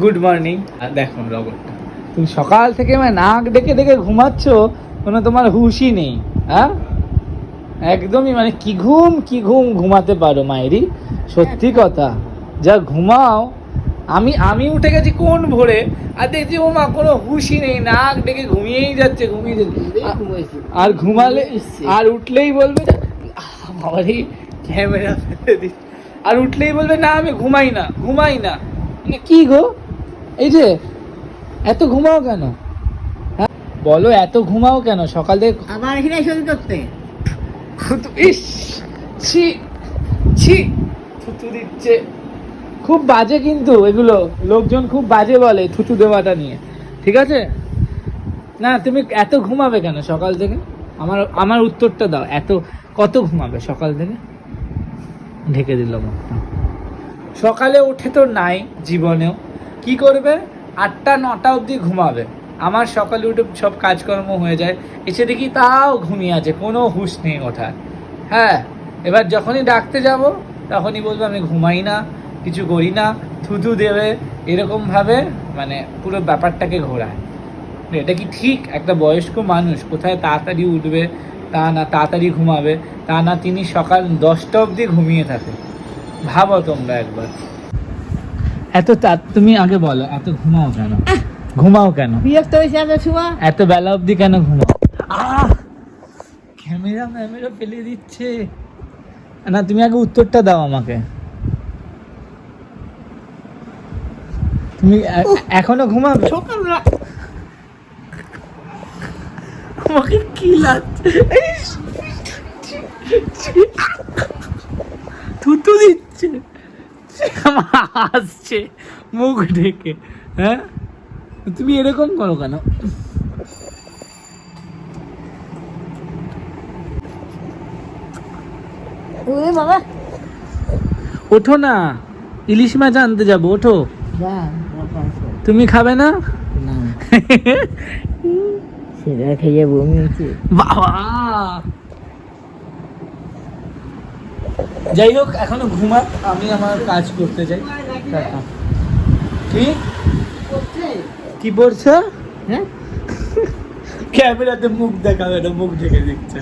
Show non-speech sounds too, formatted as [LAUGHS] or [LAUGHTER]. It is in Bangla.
গুড মর্নিং দেখো রবটটা তুমি সকাল থেকে মানে নাক ডেকে ডেকে ঘুমাচ্ছ কোনো তোমার হুশই নেই হ্যাঁ? একদমই মানে কি ঘুম কি ঘুম ঘুমাতে পারো মায়েরি সত্যি কথা। যা ঘুমাও আমি আমি উঠে গেছি কোন ভোরে? আর দেখছি ও মা কোনো হুশই নেই নাক ডেকে ঘুমিয়েই যাচ্ছে ঘুমিয়ে যাচ্ছে। আর ঘুমালে আর উঠলেই বলবে বাবারে ক্যামেরা ফেলে দিচ্ছে। আর উঠলেই বলবে না আমি ঘুমাই না ঘুমাই না। কি গো? এই যে এত ঘুমাও কেন? হ্যাঁ? বলো এত ঘুমাও কেন? সকাল থেকে আবার এখানে শুরু করতে? ইস! ছি ছি থুতু দিচ্ছে। খুব বাজে কিন্তু এগুলো। লোকজন খুব বাজে বলে থুতু দেওয়াটা নিয়ে। ঠিক আছে? না তুমি এত ঘুমাবে কেন সকাল থেকে? আমার আমার উত্তরটা দাও। এত কত ঘুমাবে সকাল থেকে? ঢেকে দিল মুখটা সকালে উঠে তো নাই জীবনেও। কি করবে? আটটা, নটা অবধি ঘুমাবে। আমার সকালে উঠে সব কাজকর্ম হয়ে যায়। এসে দেখি তাও ঘুমিয়ে আছে, কোনো হুঁশ নেই ওঠার। হ্যাঁ এবার যখনই ডাকতে যাব, তখনই বলবে আমি ঘুমাই না, কিছু করি না থুতু দেবে, এরকমভাবে মানে পুরো ব্যাপারটাকে ঘোরায়। এটা কি ঠিক? একটা বয়স্ক মানুষ কোথায় তাড়াতাড়ি উঠবে, তা না তাড়াতাড়ি ঘুমাবে, তা না তিনি সকাল দশটা অবধি ঘুমিয়ে থাকে। ভাবো তোমরা একবার। এত তা- তুমি আগে বলো এত ঘুমাও কেন? ঘুমাও কেন? বিরক্ত হয়েছে এত শুয়া এত বেলা অবধি কেন ঘুমাও? আহ! ক্যামেরা ম্যামেরা ফেলে দিচ্ছে। না তুমি আগে উত্তরটা দাও আমাকে। তুমি এখনও ঘুমাবে? সকালবেলা আমাকে কি লাগছে? থুতু দিচ্ছে। আমার হাসছে মুখ ঢেকে হ্যাঁ? তুমি এরকম করো কেন? বাবা। ওঠো না। ইলিশ মাছ আনতে যাব ওঠো। তুমি খাবে না? না। [LAUGHS] সেটা খেয়ে বমি বাবা! যাই হোক, এখনও ঘুমা আমি আমার কাজ করতে যাই। কি? কি বলছো? হ্যাঁ? [LAUGHS] ক্যামেরাতে মুখ দেখাবে না, মুখ ঢেকে দিচ্ছে